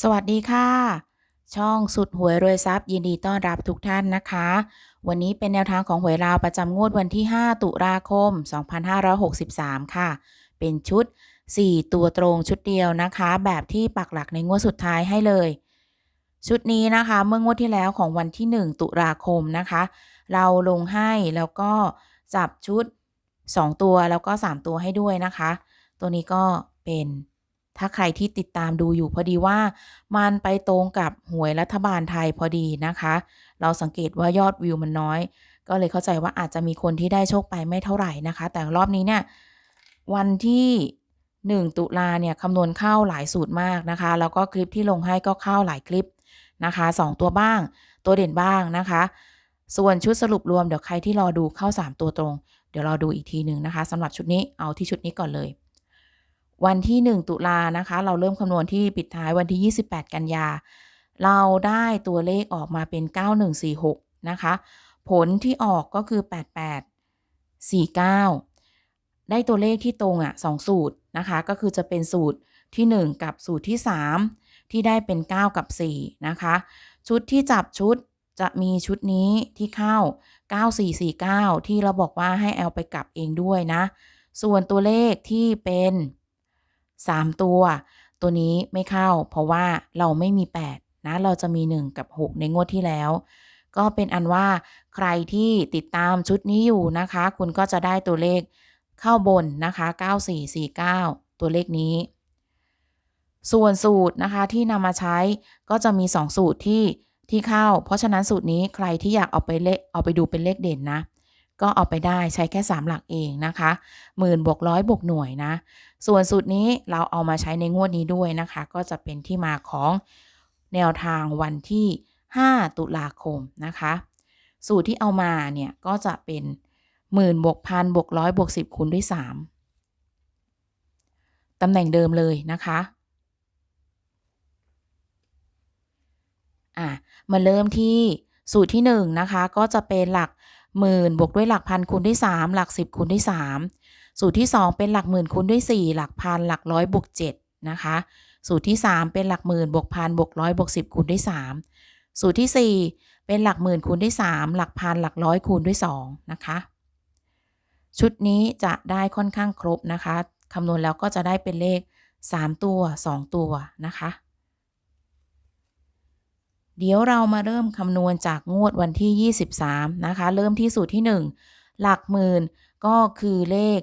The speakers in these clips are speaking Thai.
สวัสดีค่ะ ช่องสุดหวยรวยทรัพย์ยินดีต้อนรับทุกท่านนะคะ วันนี้เป็นแนวทางของหวยลาวประจำงวดวันที่ 5 ตุลาคม 2563 ค่ะ เป็นชุด 4 ตัวตรงชุดเดียวนะคะ แบบที่ปักหลักในงวดสุดท้ายให้เลย ชุดนี้นะคะเมื่องวดที่แล้วของวันที่ 1 ตุลาคมนะคะ เราลงให้แล้วก็จับชุด 2 ตัวแล้วก็ 3 ตัวให้ด้วยนะคะ ตัวนี้ก็เป็น ถ้าใครที่ติดตามดูอยู่พอดีว่ามันไปตรงกับหวยรัฐบาลไทยพอดีนะคะ เราสังเกตว่ายอดวิวมันน้อย ก็เลยเข้าใจว่าอาจจะมีคนที่ได้โชคไปไม่เท่าไหร่นะคะ แต่รอบนี้เนี่ยวันที่ 1 ตุลาเนี่ยคำนวณเข้าหลายสูตรมากนะคะ แล้วก็คลิปที่ลงให้ก็เข้าหลายคลิปนะคะ 2 ตัวบ้าง ตัวเด่นบ้างนะคะ ส่วนชุดสรุปรวมเดี๋ยวใครที่รอดูเข้า 3 ตัวตรง เดี๋ยวรอดูอีกทีหนึ่งนะคะสำหรับชุดนี้เอาที่ชุดนี้ก่อนเลย วันที่ 1 ตุลานะคะ เราเริ่มคำนวณที่ปิดท้ายวันที่ 28 กันยา เราได้ตัวเลขออกมาเป็น 9146 นะคะ ผลที่ออกก็คือ 8849 ได้ตัวเลขที่ตรงอะ2สูตรนะคะ ก็คือจะเป็นสูตรที่ 1 กับสูตรที่ 3 ที่ได้เป็น 9 กับ 4 นะคะ ชุดที่จับชุดจะมีชุดนี้ที่เข้า 9449 ที่เราบอกว่าให้แอลไปกลับเองด้วยนะ ส่วนตัวเลขที่เป็น 3 ตัว ตัวนี้ไม่เข้า เพราะว่าเราไม่มี 8 นะ เราจะมี 1 กับ 6 ในงวดที่แล้ว ก็เป็นอันว่าใครที่ติดตามชุดนี้อยู่นะคะ คุณก็จะได้ตัวเลขเข้าบนนะคะ 9449 ตัวเลขนี้ ส่วนสูตรนะคะที่นำมาใช้ก็จะมี 2 สูตรที่ที่เข้า เพราะฉะนั้นสูตรนี้ใครที่อยากเอาไปเลขเอาไปดูเป็นเลขเด่นนะ ก็เอาไปได้ใช้แค่ 3 หลักเองนะคะหมื่นบวกร้อยบวกหน่วยนะ ส่วนสูตรนี้เราเอามาใช้ในงวดนี้ด้วยนะคะ ก็จะเป็นที่มาของแนวทางวันที่ 5 ตุลาคมนะคะ สูตรที่เอามาเนี่ยก็จะเป็นหมื่นบวกพันบวกร้อยบวกสิบคูณด้วย 3ตำแหน่งเดิมเลยนะคะอะมาเริ่มที่สูตรที่1นะคะก็จะเป็นหลัก หมื่นบวกด้วยหลักพันคูณด้วย 3 หลัก 10คูณด้วย 3 สูตรที่ 2 เป็นหลักหมื่นคูณด้วย 4 หลักพันหลักร้อยบวก7นะคะ สูตรที่ 3 เป็นหลักหมื่นบวกพันบวกร้อยบวก10คูณด้วย 3 สูตรที่ 4 เป็นหลักหมื่นคูณด้วย 3 หลักพันหลักร้อยคูณด้วย2นะคะ ชุดนี้จะได้ค่อนข้างครบนะคะคำนวณแล้วก็จะได้เป็นเลข 3 ตัว 2 ตัวนะคะ เดี๋ยวเรามาเริ่มคำนวณจากงวดวันที่ 23 นะคะ เริ่มที่สูตรที่ 1 หลักหมื่นก็คือเลข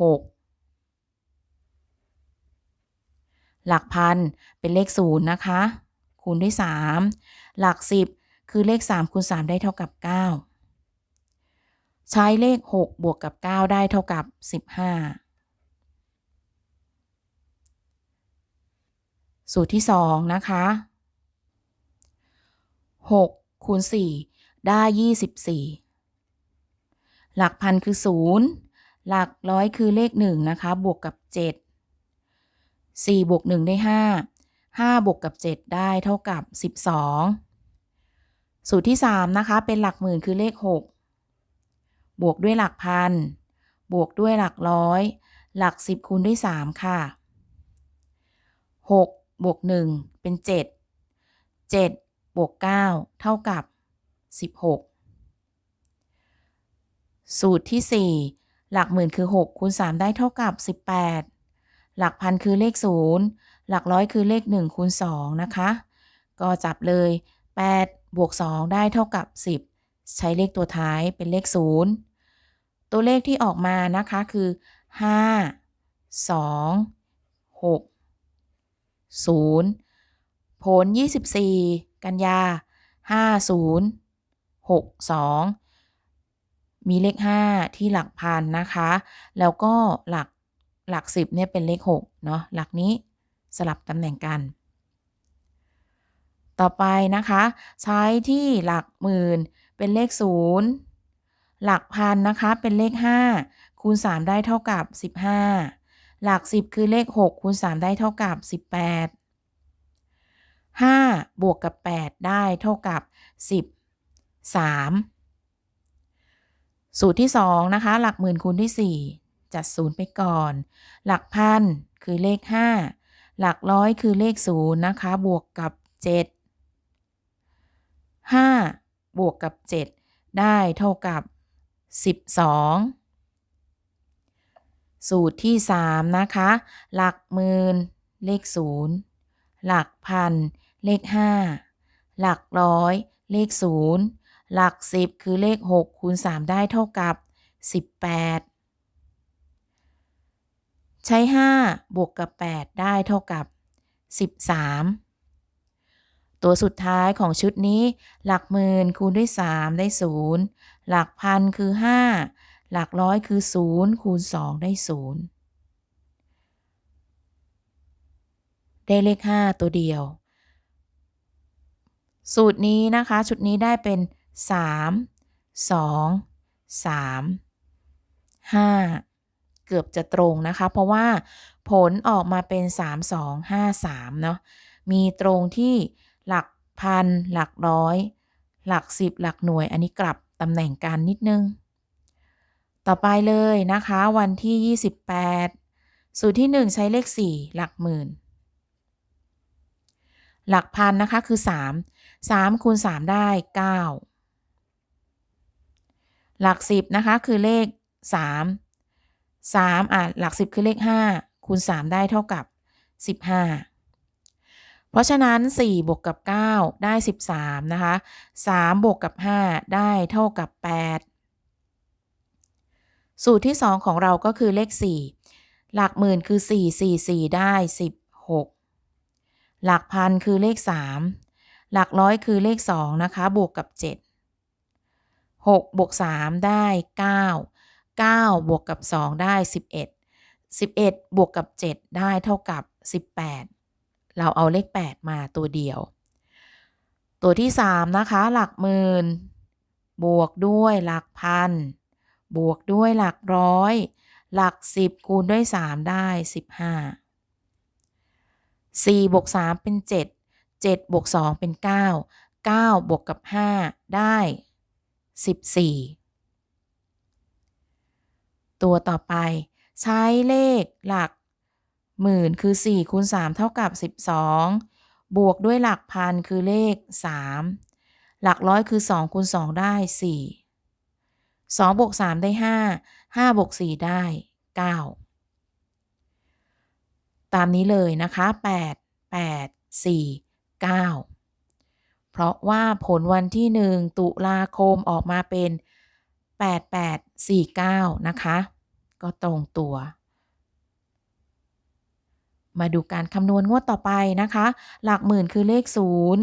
6หลักพันเป็นเลข0นะคะ คูณด้วย 3 หลัก 10 คือเลข 3 คูณ 3 ได้เท่ากับ 9 ใช้เลข 6 บวกกับ 9 ได้เท่ากับ 15 สูตรที่ 2 นะคะ 6คูณ4ได้ 24 หลักพันคือ 0 หลักร้อยคือเลข 1 นะคะ บวกกับ 7 4 บวก 1 ได้ 5 5 บวกกับ 7 ได้เท่ากับ 12 สูตรที่ 3 นะคะ เป็นหลักหมื่นคือเลข 6 บวกด้วยหลักพัน บวกด้วยหลักร้อย หลัก 10คูณด้วย 3 ค่ะ 6 บวก 1 เป็น 7 7 บวก 9 เท่ากับ 16 สูตรที่ 4 หลักหมื่นคือ 6 คูณ 3 ได้เท่ากับ 18 หลักพันคือเลข 0 หลักร้อยคือเลข 1 คูณ 2 นะคะ ก็จับเลย 8 บวก 2 ได้เท่ากับ 10 ใช้เลขตัวท้ายเป็นเลข 0 ตัวเลขที่ออกมานะคะคือ 5 2 6 0 ผล 24 กันยา 5062 มีเลข 5 ที่หลักพันนะคะ แล้วก็หลักหลัก 10เนี่ยเป็นเลข6เนาะหลักนี้สลับตำแหน่งกัน ต่อไปนะคะ ใช้ที่หลักหมื่นเป็นเลข 0 หลักพันนะคะเป็นเลข 5 คูณ 3 ได้เท่ากับ 15 หลัก 10 คือเลข 6 คูณ 3 ได้เท่ากับ 18 5 บวกกับ 8 ได้เท่ากับ 13 สูตรที่ 2 นะคะ หลักหมื่นคูณที่ 4 จัดศูนย์ไปก่อน หลักพันคือเลข 5 หลักร้อยคือเลขศูนย์นะคะ บวกกับเจ็ดห้าบวกกับเจ็ดได้เท่ากับสิบสองสูตรที่สามนะคะ หลักหมื่นเลขศูนย์หลักพัน เลขห้าหลักร้อย เลขศูนย์หลักสิบคือเลขหกคูณสามได้เท่ากับสิบแปดใช้ 5 บวกกับ 8 ได้เท่ากับ 13 ตัวสุดท้ายของชุดนี้ หลักหมื่นคูณด้วย 3 ได้ 0 หลักพันคือ 5 หลักร้อยคือ 0 คูณ 2 ได้ 0 ได้เลข 5 ตัวเดียว สูตรนี้นะคะ ชุดนี้ได้เป็น 3 2 3 5 เกือบจะตรงนะคะ เพราะว่าผลออกมาเป็น 3 2 5 3 เนาะมีตรงที่หลักพัน หลักร้อย หลักสิบหลักหน่วย อันนี้กลับตำแหน่งการนิดนึง ต่อไปเลยนะคะ วันที่ 28 สูตรที่ 1 ใช้เลข 4 หลักหมื่น หลักพันนะคะคือ 3 3คูณ3ได้ 9 หลัก 10 นะคะ คือเลข 3 3 อะ หลัก 10 คือเลข 5 คูณ 3 ได้เท่ากับ 15 เพราะฉะนั้น 4 บวกกับ 9 ได้ 13 นะคะ 3 บวกกับ 5 ได้เท่ากับ 8 สูตรที่ 2 ของเราก็คือเลข 4 หลักหมื่นคือ 4 4 4 ได้ 16 หลักพันคือเลข 3 หลักร้อยคือเลข 2 นะคะ บวกกับ 7 6 บวก 3 ได้ 9 9 บวกกับ 2 ได้ 11 11 บวกกับ 7 ได้เท่ากับ 18 เราเอาเลข 8 มาตัวเดียว ตัวที่ 3 นะคะ หลักหมื่น บวกด้วยหลักพัน บวกด้วยหลักร้อย หลัก 10 คูณด้วย 3 ได้ 15 4บวก3เป็น 7 7บวก2เป็น 9 9 บวกกับ 5 ได้ 14 ตัวต่อไปใช้เลขหลักหมื่นคือ4คูณ3เท่ากับ 12 บวกด้วยหลักพันคือเลข 3 หลักร้อยคือ2คูณ2ได้ 4 2บวก3ได้ 5 5บวก4ได้ 9 ตามนี้เลยนะคะ 8 8 4 9 เพราะว่าผลวันที่ 1 ตุลาคมออกมาเป็น 8849 นะคะ ก็ตรงตัว มาดูการคำนวณงวดต่อไปนะคะ หลักหมื่นคือเลข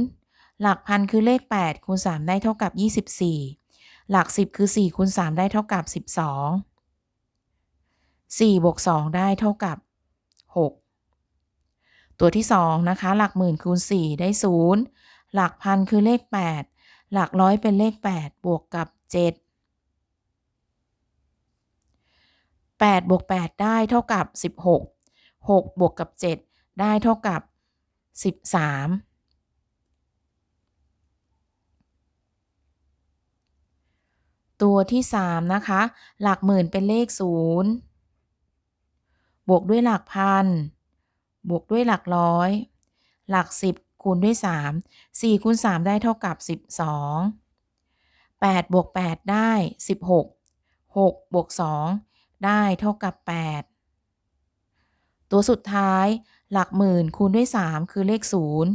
0 หลักพันคือเลข 8 คูณ 3 ได้เท่ากับ 24 หลัก 10 คือ 4 คูณ 3 ได้เท่ากับ 12 4บวก2ได้เท่ากับ 6 ตัวที่ 2 นะคะ หลักหมื่นคูณ 4 ได้ 0 หลักพันคือเลข 8 หลักร้อยเป็นเลข 8 บวกกับ 7 8บวก8ได้เท่ากับ 16 6บวกกับ 7 ได้เท่ากับ 13 ตัวที่ 3 นะคะ หลักหมื่นเป็นเลข 0 บวกด้วยหลักพัน บวกด้วยหลักร้อย หลัก 10 คูณด้วย 3 4คูณ3ได้เท่ากับ 12 8บวก8ได้ 16 6บวก2ได้เท่ากับ 8 ตัวสุดท้ายหลักหมื่นคูณด้วย 3 คือเลข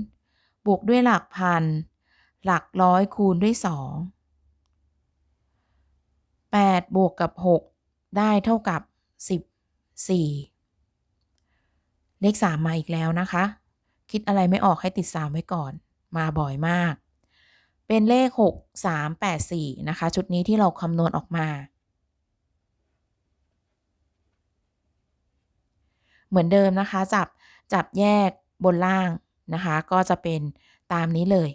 0 บวกด้วยหลักพัน หลักร้อยคูณด้วย 2 8 บวกกับ 6 ได้เท่ากับ 14 เลข 3 มาอีกแล้วนะคะ คิดอะไรไม่ออกให้ติด 3 ไว้ก่อน มาบ่อยมาก เป็นเลข 6 3 8 4 นะคะ ชุดนี้ที่เราคำนวณออกมา เหมือนเดิมนะคะ จับจับแยกบนล่างนะคะ ก็จะเป็นตามนี้เลย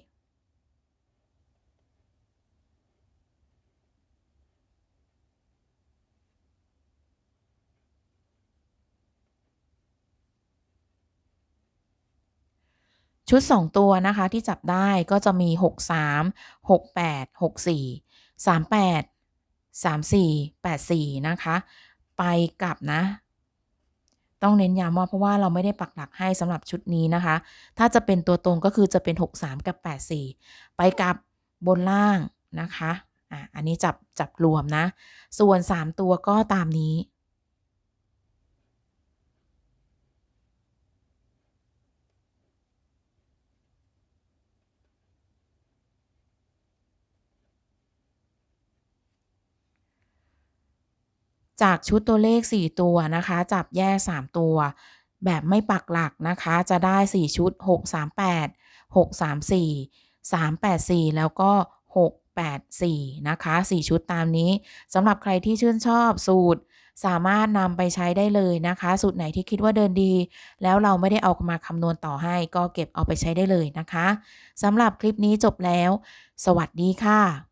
ชุด 2 ตัวนะคะที่จับได้ก็จะมี 6 3 6 8 6 4 3 8 3 4 8 4 นะคะ ไปกลับนะ ต้องเน้นย้ำว่าเพราะว่าเราไม่ได้ปักหลักให้สำหรับชุดนี้นะคะ ถ้าจะเป็นตัวตรงก็คือจะเป็น 63 กับ 84 ไปกลับบนล่างนะคะอะอันนี้จับจับรวมนะ ส่วน 3 ตัวก็ตามนี้ จากชุดตัวเลข 4 ตัวนะคะ จับแยก 3 ตัว แบบไม่ปักหลักนะคะ จะได้ 4 ชุด 638 634 384 แล้วก็ 684 นะคะ 4 ชุดตามนี้สำหรับใครที่ชื่นชอบสูตรสามารถนำไปใช้ได้เลยนะคะ สูตรไหนที่คิดว่าเดินดี แล้วเราไม่ได้เอามาคำนวณต่อให้ ก็เก็บเอาไปใช้ได้เลยนะคะสำหรับคลิปนี้จบแล้ว สวัสดีค่ะ